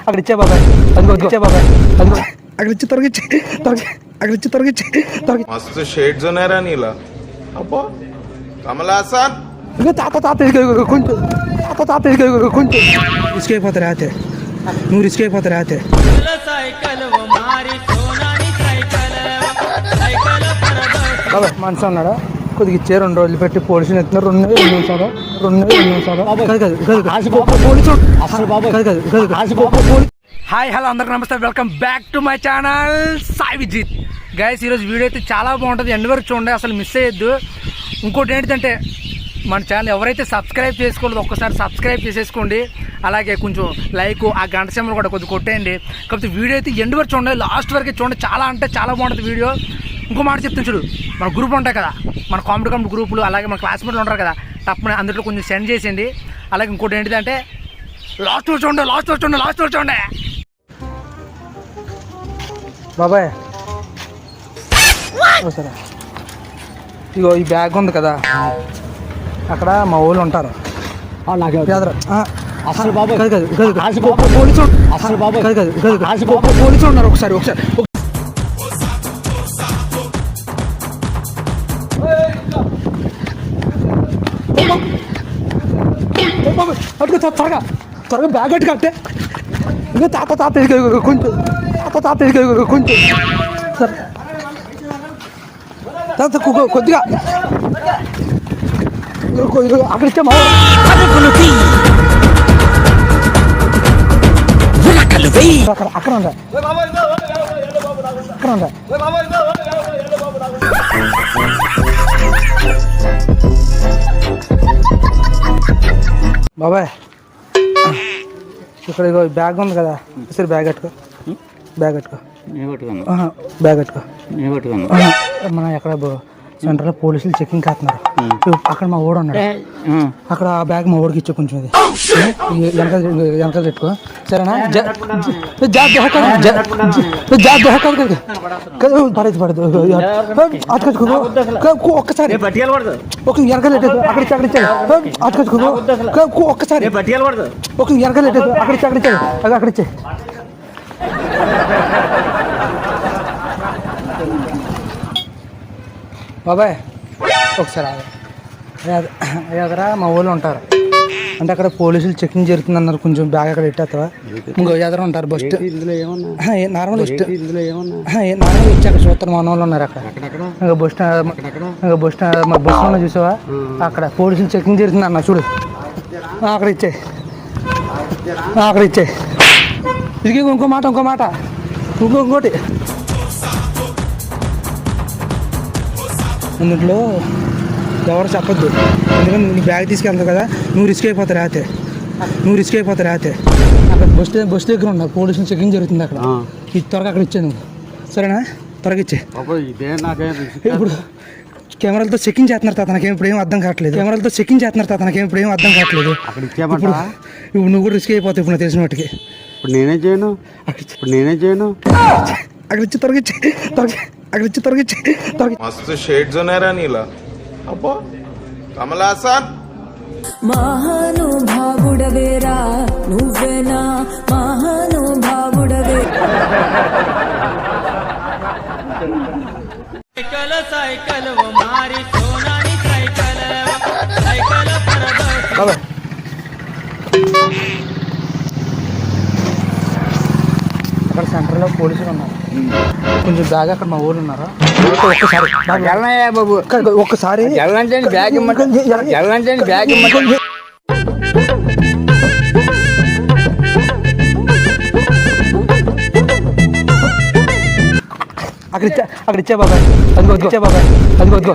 అక్కడ ఇచ్చే బాబాయ్. అదిగో ఇచ్చే బాబాయ్. అదిగో. అక్కడ ఇచ్చి తొలగిచ్చి తొలగి అక్కడ ఇచ్చి తొలగిచ్చి తొలగి. మస్తు షేడ్స్ ఉన్నాయరా నీలా. అబ్బో కమలాసన్ ఇంకా తాత తాత కొంచెం తాత తాత కొంచెం రిస్క్ అయిపోతారు అయితే నువ్వు రిస్క్ అయిపోతారు అయితే బాబాయ్ మనసు ఉన్నాడా? కొద్దిగా ఇచ్చే రెండు రోజులు పెట్టి పోలీసులు ఎత్తున్నారు రెండు రెండు నిమిషాలు రెండు రెండు నిమిషాలు కాదు కాదు కాదు హాయ్ హలో అందరికి నమస్తే. Welcome back to my channel Sai Vijith. Guys ఈరోజు వీడియో అయితే చాలా బాగుంటుంది. ఎండ్ వరకు చూడండి అసలు మిస్ అయ్యొద్దు ఇంకోటి ఏంటంటే మన ఛానల్ ఎవరైతే సబ్స్క్రైబ్ చేసుకోలేదో ఒక్కసారి సబ్స్క్రైబ్ చేసేసుకోండి. అలాగే కొంచెం లైక్ ఆ గంట సింబల్ కూడా కొద్దిగా కొట్టేయండి. కాకపోతే వీడియో అయితే ఎండ్ వరకు చూడండి లాస్ట్ వరకు చూడండి. చాలా అంటే చాలా బాగుంటుంది వీడియో. ఇంకో మాట చెప్తాను చూడు. మన గ్రూప్ ఉంటాయి కదా. మన కామెడీ కామెడీ గ్రూపులు అలాగే మన క్లాస్మేట్లు ఉంటారు కదా. తప్పని అందులో కొంచెం సెండ్ చేసేయండి. అలాగే ఇంకోటి ఏంటిదంటే లాస్ట్ వరకు చూడండి లాస్ట్ వరకు చూడండి లాస్ట్ వరకు చూడండి. బాబాయ్. సరే. ఇగో ఈ బ్యాగ్ ఉంది కదా. అక్కడ మా ఊళ్ళు ఉంటారు. అసలు బాబాయ్. కాదు కాదు కాదు కాదు. పోలీసు అసలు బాబాయ్. కాదు కాదు కాదు కాదు. పోలీసు ఉన్నారు ఒకసారి ఒకసారి. అటు త్వరగా. త్వరగా బ్యాగ్ అట్టు కట్టే ఇంకా తాత తాత కొంచెం. తాత తాత కొంచెం. సరే. తాత కొద్దిగా. ఇదిగో, ఇదిగో, అక్కడ ఇచ్చే మా అక్కడ అక్కడ ఉందా అక్కడ ఉందా బాబాయ్. ఇక్కడ ఇగో బ్యాగ్ ఉంది కదా సరే బ్యాగ్ కట్టుకో. బ్యాగ్ కట్టుకో. బ్యాగ్ కట్టుకో. మన ఎక్కడ సెంటర్లో పోలీసులు చెకింగ్ కాస్తున్నారు అక్కడ మా ఓడు ఉన్నాడు అక్కడ ఆ బ్యాగ్ మా ఓడికి ఇచ్చే కొంచెం ఇది ఈ వెనకాల వెనకాల పెట్టుకో సరేనా. పడదు పడదు అటు కట్టుకో కో- ఒక్కసారి ఒక వెనకాల పెట్టేది. అక్కడ అక్కడ ఇచ్చాడు అటు కట్టుకో కో- ఒక్కసారి ఒక వెనకాల పెట్టేది. అక్కడ అక్కడ అక్కడ బాబాయ్ ఒకసారి అదే- అదే అదరా మా ఊళ్ళో ఉంటారు. అంటే అక్కడ పోలీసులు చెకింగ్ జరుగుతుంది అన్నారు కొంచెం బ్యాగ్ అక్కడ పెట్టేస్తావా? ఇంకో ఎదర ఉంటారు బస్ ఇందులో నార్మల్ నార్మల్ ఇచ్చి అక్కడ చూస్తారు మన వాళ్ళు ఉన్నారు అక్కడ. ఇంకా బస్ స్టాండ్ ఇంకా బస్ స్టాండ్ మా బస్ స్టాండ్ చూసావా? అక్కడ పోలీసులు చెకింగ్ జరుగుతుంది అన్న చూడు అక్కడ ఇచ్చే. అక్కడ ఇచ్చే. ఇది ఇంకో మాట ఇంకో మాట. ఇంకో ఇంకోటి. అందులో ఎవరు చెప్పొద్దు. ఎందుకంటే నువ్వు బ్యాగ్ తీసుకెళ్తావు కదా నువ్వు రిస్క్ అయిపోతారు అయితే నువ్వు రిస్క్ అయిపోతారు అయితే అక్కడ బస్ బస్ దగ్గర ఉన్నా పోలీసులు చెకింగ్ జరుగుతుంది అక్కడ. ఇది త్వరగా అక్కడ ఇచ్చే నువ్వు. సరేనా? త్వరగా ఇచ్చే. ఇప్పుడు కెమెరాలతో చెకింగ్ చేస్తున్నారు తాత నాకేం ఇప్పుడు ఏం అర్థం కావట్లేదు. కెమెరాలతో చెకింగ్ చేస్తున్నారు తాత నాకేం ఇప్పుడు ఏం అర్థం కావట్లేదు. ఇప్పుడు నువ్వు కూడా రిస్క్ అయిపోతావు ఇప్పుడు నాకు తెలిసిన మట్టుకి ఇప్పుడు నేనే చేయను? ఇప్పుడు నేనే చేయను? అక్కడ ఇచ్చి తొలగించి అక్కడ ఇచ్చి తొలగించి తొలగించి మస్తు షేడ్స్ ఉన్నారా నీలా. అబ్బో కమలా సార్ మహానుభావుడవేరా నువ్వేనా? మహానుభావుడవే. సైకల సైకల మారి సోనాని సైకల సైకల పరద అక్కడ సెంటర్లో పోలీసులు ఉన్నారు. కొంచెం బ్యాగ్ అక్కడ మా ఊళ్ళు ఉన్నారు? ఒక్కసారి. బాబు, వెళ్ళనయ్యా బాబు. ఒక్క- ఒక్కసారి. వెళ్ళంటే బ్యాగ్ ఇమ్మంటే వెళ్ళంటే బ్యాగ్ ఇమ్మంటే అక్కడ ఇచ్చే అక్కడ ఇచ్చే బాబాయ్. అదిగో ఇచ్చే బాబాయ్. అదిగో అదిగో.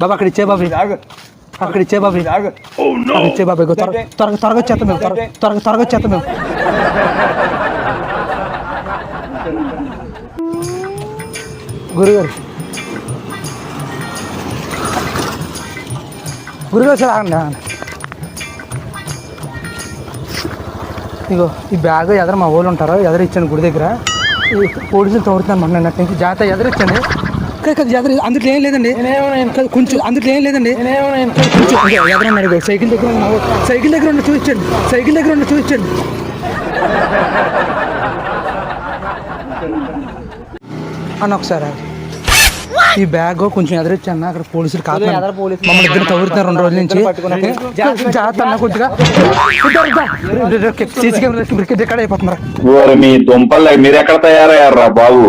బాబా అక్కడ ఇచ్చే బాబాయ్. అక్కడ ఇచ్చే బాబాయ్. అక్కడ ఇచ్చే బాబాయ్. త్వరగా త్వరగా వచ్చేస్తాం మేము. త్వరగా త్వరగా త్వరగా వచ్చేస్తాం మేము. గురుగారు. గురుగారు సార్ ఆగండి ఆగండి. ఇగో ఈ బ్యాగ్ ఎదర మా ఊళ్ళు ఉంటారు ఎదర ఇచ్చాను గుడి దగ్గర. పోలీసులు తోడుతున్నాను మన నుంచి. జాగ్రత్త ఎదర కాదు ఎదర అందులో ఏం లేదండి. కొంచెం అందులో ఏం లేదండి. కొంచెం సైకిల్ దగ్గర. సైకిల్ దగ్గర ఉన్న చూపించండి. సైకిల్ దగ్గర ఉన్న చూపించండి. అన్న ఒకసారి. ఈ బ్యాగ్ కొంచెం ఎదురొచ్చన్న అక్కడ పోలీసులు కాదు ఎదర పోలీసులు. మమ్మల్ని ఇద్దరు తవ్వుతున్నారు రెండు రోజుల నుంచి. జాగ్రత్త అన్న కొద్దిగా సీసీ కెమెరా క్రికెట్ ఎక్కడ అయిపోతున్నారా? ఓరి మీ దుంపలు మీరు ఎక్కడ తయారయ్యారా బాబు?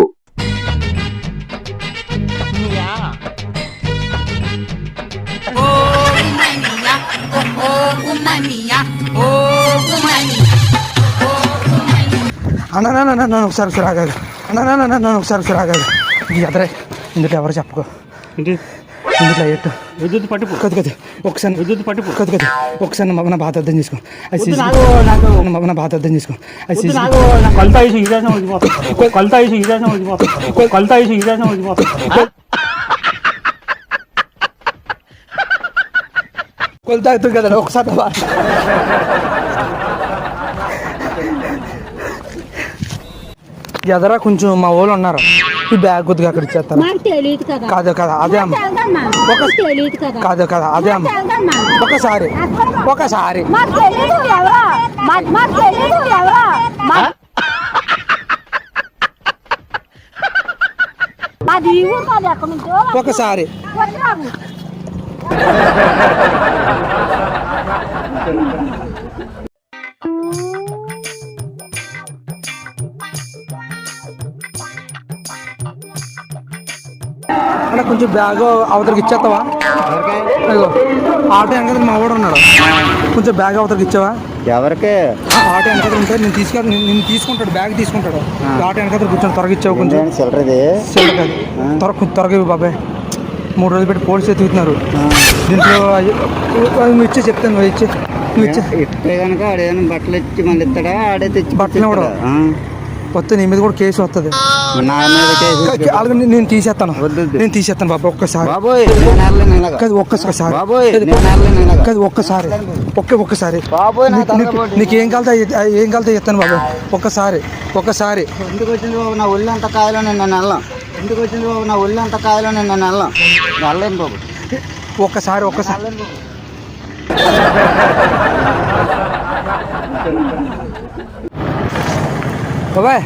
అన్న ఒకసారి ఒకసారి ఆగాలి అన్న ఒకసారి ఒకసారి ఆగాలి ఇది ఎదరే ఇందులో ఎవరు చెప్పుకో. ఇందులో అయ్యట్టు విద్యుత్ పట్టుపు కొద్ది కొద్ది. ఒకసారి విద్యుత్ పట్టుపు కొద్ది కొద్ది. ఒకసారి నా- నా బాధ అర్థం చేసుకో. అది నాకు నా- బాధ అర్థం చేసుకో. అది కొలత వేసి ఇంకేసం వచ్చిపోతుంది కొలత వేసి ఇంకేసం వచ్చిపోతుంది కొలత ఇంకేసం వచ్చిపోతుంది కొలత అవుతుంది కదా ఒకసారి నా బాధ ఎదరా కొంచెం మా వాళ్ళు ఉన్నారు. ఈ బ్యాగ్ కొద్దిగా అక్కడ ఇచ్చేస్తాను మాకు తెలియదు కదా. కాదు కదా అదే అమ్మ. కదా. కాదు. కదా అదే అమ్మ. ఒకసారి ఒకసారి. మాకు కొంచెం బ్యాగ్ అవతలకి ఇచ్చేస్తావా ఆటో వెనకాల మా వాడు ఉన్నాడు. కొంచెం బ్యాగ్ అవతలకి ఇచ్చావా? ఎవరికి? ఆటో వెనకాల ఉంటే నేను తీసుకెళ్ళి నేను- తీసుకుంటాడు బ్యాగ్ తీసుకుంటాడు. ఆటో వెనకాల కూర్చొని త్వరగా ఇచ్చావు కొంచెం. చిల్లరది? త్వర త్వరగా బాబాయ్. మూడు రోజులు పెట్టి పోలీసు ఎత్తుకుతున్నారు. దీంట్లో నువ్వు ఇచ్చే చెప్తాను నువ్వు ఇచ్చే నువ్వు ఇచ్చే. ఇస్తే కనుక ఆడేదైనా బట్టలు ఇచ్చి మళ్ళీ ఇస్తాడా? ఆడే తెచ్చి బట్టలు ఇవ్వడు. వస్తే నీ మీద కూడా కేసు వస్తుంది నా మీద కేసు అలాగే నేను- తీసేస్తాను. నేను తీసేస్తాను బాబా ఒక్కసారి. బాబోయ్. కాదు ఒక్కసారి. బాబోయ్. కాదు ఒక్కసారి. ఒక్క ఒక్కసారి. బాబోయ్ నీకు- ఏం కాలుతా ఏం కాలుతా చెప్తాను బాబు. ఒక్కసారి ఒక్కసారి. ఎందుకు వచ్చింది బాబు? నా ఒళ్ళు అంత కాయలో నేను వెళ్ళాం ఎందుకు వచ్చింది బాబు? నా ఒళ్ళు అంత కాయలో నేను వెళ్ళాం వెళ్ళలేను బాబు. ఒక్కసారి ఒక్కసారి. బాబు బాబాయ్.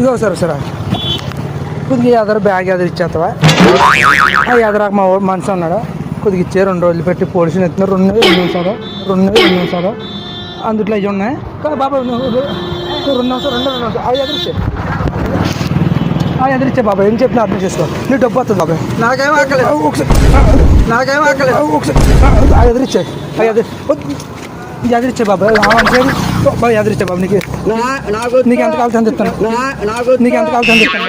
ఇదో సరే సరే. కొద్దిగా ఎదరు బ్యాగ్ ఎదురు ఇచ్చేస్తావా? ఆ ఎదరాక మా మనిషి ఉన్నాడు. కొద్దిగా ఇచ్చే రెండు రోజులు పెట్టి పోలీసులు ఎత్తున్నారు రెండు రెండు నిమిషాలు రెండు రెండు నిమిషాలు అందుట్లో అవి ఉన్నాయి. కానీ నువ్వు రెండు నిమిషాలు రెండు రెండు నిమిషాలు అవి ఎదురిచ్చే అవి ఎదురిచ్చే బాబాయ్. ఏం చెప్పినా అర్థం చేసుకో. నీ డబ్బు వస్తుంది బాబాయ్. నాకేం ఆకలేదు. ఒకసారి నాకేం ఆకలేదు. ఒకసారి అవి ఎదురిచ్చే అవి ఎదురు ఎదిరిచ్చే బాబాయ్. బాబు ఎదురిచ్చా బాబు నీకు నీకు ఎంత కావాలి తెస్తాను నీకు ఎంత కావాలి తెస్తాను